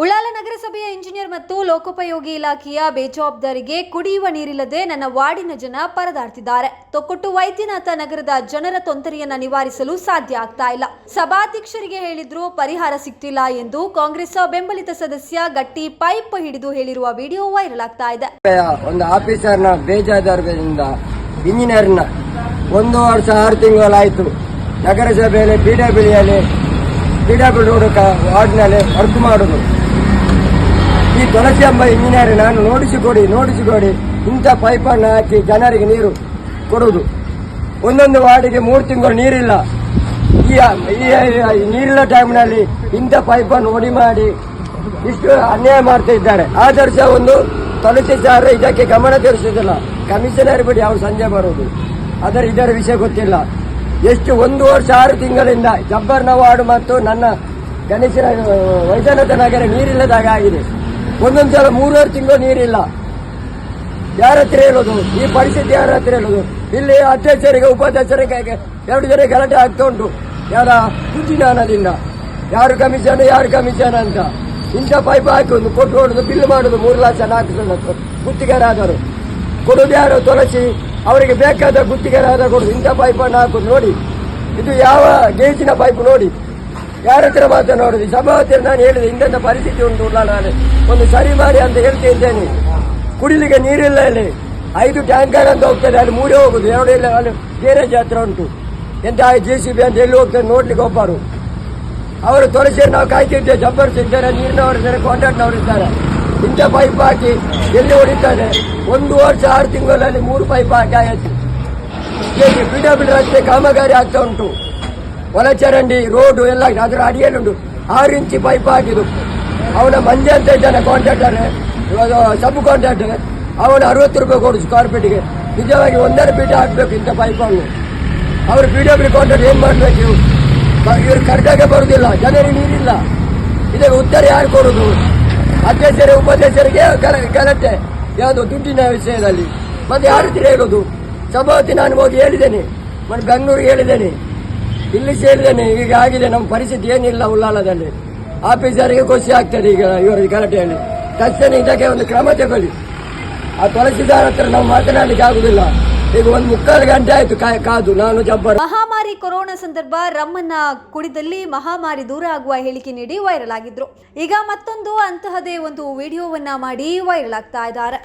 ಉಳ್ಳಾಲ ನಗರಸಭೆಯ ಇಂಜಿನಿಯರ್ ಮತ್ತು ಲೋಕೋಪಯೋಗಿ ಇಲಾಖೆಯ ಬೇಜವಾಬ್ದಾರಿಗೆ ಕುಡಿಯುವ ನೀರಿಲ್ಲದೆ ನನ್ನ ವಾರ್ಡಿನ ಜನ ಪರದಾಡ್ತಿದ್ದಾರೆ. ತೊಕ್ಕೊಟ್ಟು ವೈದ್ಯನಾಥ ನಗರದ ಜನರ ತೊಂದರೆಯನ್ನ ನಿವಾರಿಸಲು ಸಾಧ್ಯ ಆಗ್ತಾ ಇಲ್ಲ. ಸಭಾಧ್ಯಕ್ಷರಿಗೆ ಹೇಳಿದ್ರು ಪರಿಹಾರ ಸಿಗ್ತಿಲ್ಲ ಎಂದು ಕಾಂಗ್ರೆಸ್ ಬೆಂಬಲಿತ ಸದಸ್ಯ ಗಟ್ಟಿ ಪೈಪ್ ಹಿಡಿದು ಹೇಳಿರುವ ವಿಡಿಯೋ ವೈರಲ್ ಆಗ್ತಾ ಇದೆ. ಒಂದು ಆಫೀಸರ್ನ ಬೇಜಾದಾರದಿಂದ ಇಂಜಿನಿಯರ್ನ ಒಂದು ವರ್ಷ ಆರು ತಿಂಗಳಾಯಿತು. ನಗರಸಭೆಯಲ್ಲಿ ಬಿಡಬಿಳಿಯಲ್ಲಿ ಡಬ್ಲ್ಯೂಯಲ್ಲಿ ಪಿ ಡಬ್ಲ್ಯೂ ರೋಡ್ ವಾರ್ಡ್ನಲ್ಲಿ ವರ್ಕ್ ಮಾಡೋದು. ಈ ತುಳಸಿ ಎಂಬ ಇಂಜಿನಿಯರ್ ನಾನು ನೋಡಿಸಿಕೊಡಿ ನೋಡಿಸಿಕೊಡಿ ಇಂಥ ಪೈಪನ್ನು ಹಾಕಿ ಜನರಿಗೆ ನೀರು ಕೊಡುವುದು. ಒಂದೊಂದು ವಾರ್ಡಿಗೆ ಮೂರು ತಿಂಗಳು ನೀರಿಲ್ಲ. ಈ ನೀರಿಲ್ಲ ಟೈಮ್ನಲ್ಲಿ ಇಂಥ ಪೈಪನ್ನು ಒಡಿ ಮಾಡಿ ಇಷ್ಟು ಅನ್ಯಾಯ ಮಾಡ್ತಾ ಇದ್ದಾರೆ. ಆದರ್ಶ ಒಂದು ಸಾರ ಇದಕ್ಕೆ ಗಮನ ತೋರಿಸುವುದಿಲ್ಲ. ಕಮಿಷನರ್ ಬಿಡಿ, ಅವರು ಸಂಜೆ ಬರೋದು. ಅದರ ಇದರ ವಿಷಯ ಗೊತ್ತಿಲ್ಲ. ಎಷ್ಟು ಒಂದು ವರ್ಷ, ಆರು ತಿಂಗಳಿಂದ ಜಬ್ಬರ್ನ ವಾರ್ಡ್ ಮತ್ತು ನನ್ನ ಗಣೇಶನ ವೈದ್ಯನಾಥ ನಗರ ನೀರಿಲ್ಲದಾಗ ಆಗಿದೆ. ಒಂದೊಂದು ಸಲ ಮೂರುವರೆ ತಿಂಗಳು ನೀರಿಲ್ಲ. ಯಾರ ಹತ್ರ ಹೇಳೋದು ಈ ಪರಿಸ್ಥಿತಿ ಯಾರ ಹತ್ರ ಹೇಳೋದು ಇಲ್ಲಿ ಅಧ್ಯಕ್ಷರಿಗೆ, ಉಪಾಧ್ಯಕ್ಷರಿಗೆ ಎರಡು ಜನ ಗಲಾಟೆ ಆಗ್ತಾ ಉಂಟು. ಯಾರ? ಜ್ಞಾನದಿಂದ ಯಾರು ಕಮಿಷನ್ ಯಾರು ಕಮಿಷನ್ ಅಂತ. ಇಂಥ ಪೈಪ್ ಹಾಕೋದು ಕೊಟ್ಟು ಹೊಡೆದು ಬಿಲ್ ಮಾಡೋದು ಮೂರು ಲಕ್ಷ, ನಾಲ್ಕು ಲಕ್ಷ ಗುತ್ತಿಗೆರಾದರು ಕೊಡೋದು ಯಾರು? ತೊಲಸಿ ಅವರಿಗೆ ಬೇಕಾದ ಗುತ್ತಿಗೆರಾದ ಕೊಡೋದು ಇಂಥ ಪೈಪನ್ನು ಹಾಕೋದು ನೋಡಿ. ಇದು ಯಾವ ಗೇಜಿನ ಪೈಪ್ ನೋಡಿ. ಯಾರ ಹತ್ರ ಮಾತನಾಡುದು ಸಭಾವತಿ ನಾನು ಹೇಳಿದೆ ಇಂಥ ಪರಿಸ್ಥಿತಿ ಉಂಟು ನಾನು. ಒಂದು ಸರಿ ಮಾಡಿ ಅಂತ ಹೇಳ್ತಾ ಇದ್ದೇನೆ. ಕುಡಿಲಿಕ್ಕೆ ನೀರಿಲ್ಲ ಇಲ್ಲಿ ಐದು ಟ್ಯಾಂಕರ್ ಅಂತ ಹೋಗ್ತದೆ, ಅಲ್ಲಿ ಮೂರೇ ಹೋಗುದು. ಎರಡು ಇಲ್ಲ, ಅಲ್ಲಿ ಗ್ಯಾರೇಜ್ ಹತ್ರ ಉಂಟು. ಎಂತ ಜೆ ಸಿ ಬಿ ಅಂತ ಎಲ್ಲಿ ಹೋಗ್ತಾರೆ ನೋಡ್ಲಿಕ್ಕೆ ಒಬ್ಬರು. ಅವರು ತೊರೆಸಿ ನಾವು ಕಾಯ್ತಿದ್ದೇವೆ ಜಬ್ಬರ್ಸ್ ಇದ್ದಾರೆ ನೀರಿನವರು ಇದ್ದಾರೆ ಕಾಂಟ್ರಾಕ್ಟ್ನವರು ಇದ್ದಾರೆ. ಇಂಥ ಪೈಪ್ ಹಾಕಿ ಎಲ್ಲಿ ಹೊಡಿತಾರೆ? ಒಂದು ವರ್ಷ, ಆರು ತಿಂಗಳಲ್ಲಿ ಮೂರು ಪೈಪ್ ಹಾಕಿ ಆಯ್ತು. ಬಿಡ ಬಿಡ ರಸ್ತೆ ಕಾಮಗಾರಿ ಆಗ್ತಾ ಉಂಟು. ಒಳಚರಂಡಿ ರೋಡು ಎಲ್ಲ ಅದರ ಅಡಿಯಲ್ಲಿ ಉಂಟು. ಆರು ಇಂಚಿ ಪೈಪ್ ಹಾಕಿದ್ದು ಅವನ ಮಂಜೆ ಅಂತ ಇದ್ದಾನೆ ಕಾಂಟ್ರಾಕ್ಟರ್ ಇವಾಗ ಸಬ್ ಕಾಂಟ್ರಾಕ್ಟರ್ ಅವನು ಅರವತ್ತು ರೂಪಾಯಿ ಕೊಡುದು ಕಾರ್ಪೆಟ್ಗೆ ನಿಜವಾಗಿ ಒಂದರ ಪೀಠ ಹಾಕಬೇಕು ಇಂಥ ಪೈಪನ್ನು ಅವರು ಪಿ ಡಬ್ಲ್ಯೂ ಕಾಂಟ್ರಾಕ್ಟ್ ಏನು ಮಾಡಬೇಕು ಇವ್ರು? ಇವ್ರು ಕರೆಕ್ಟಾಗಿ ಬರುದಿಲ್ಲ. ಜನರಿಗೆ ನೀರಿಲ್ಲ. ಇದಕ್ಕೆ ಉತ್ತರ ಯಾರು ಕೊಡೋದು? ಅಧ್ಯಕ್ಷರೇ, ಉಪಾಧ್ಯಕ್ಷರಿಗೆ ಗಲ- ಗಲಾಟೆ. ಯಾವುದು ದುಡ್ಡಿನ ವಿಷಯದಲ್ಲಿ. ಮತ್ತೆ ಯಾರು ಹತ್ರ ಸಭಾಪತಿ ನಾನು ಹೋಗಿ ಹೇಳಿದ್ದೇನೆ. ಮತ್ತು ಬೆಂಗಳೂರಿಗೆ ಹೇಳಿದ್ದೇನೆ. ಇಲ್ಲಿ ಸೇರಿದ್ದೇನೆ. ಆಗಿದೆ ನಮ್ಮ ಪರಿಸ್ಥಿತಿ ಏನಿಲ್ಲ ಉಲ್ಲಾಲದಲ್ಲಿ ಆಫೀಸರಿಗೆ ಖುಷಿ ಆಗ್ತದೆ ಈಗ ಇವರ ಗಲಾಟೆಯಲ್ಲಿ. ತಕ್ಷಣ ಇದಕ್ಕೆ ಒಂದು ಕ್ರಮ ತಗೊಳ್ಳಿ. ಆ ತುಳಸಿದಾರ ಹತ್ರ ನಾವು ಮಾತನಾಡಲಿಕ್ಕೆ ಆಗುದಿಲ್ಲ. ಈಗ ಒಂದು ಮುಕ್ಕಾಲು ಗಂಟೆ ಆಯ್ತು ಕಾದು, ನಾನು ಜಬ್ಬರ್ ಮಹಾಮಾರಿ ಕೊರೋನಾ ಸಂದರ್ಭ ರಮ್ಮನ ಕುಡಿದಲ್ಲಿ ಮಹಾಮಾರಿ ದೂರ ಆಗುವ ಹೇಳಿಕೆ ನೀಡಿ ವೈರಲ್ ಆಗಿದ್ರು. ಈಗ ಮತ್ತೊಂದು ಅಂತಹದೇ ಒಂದು ವಿಡಿಯೋವನ್ನ ಮಾಡಿ ವೈರಲ್ ಆಗ್ತಾ ಇದ್ದಾರೆ.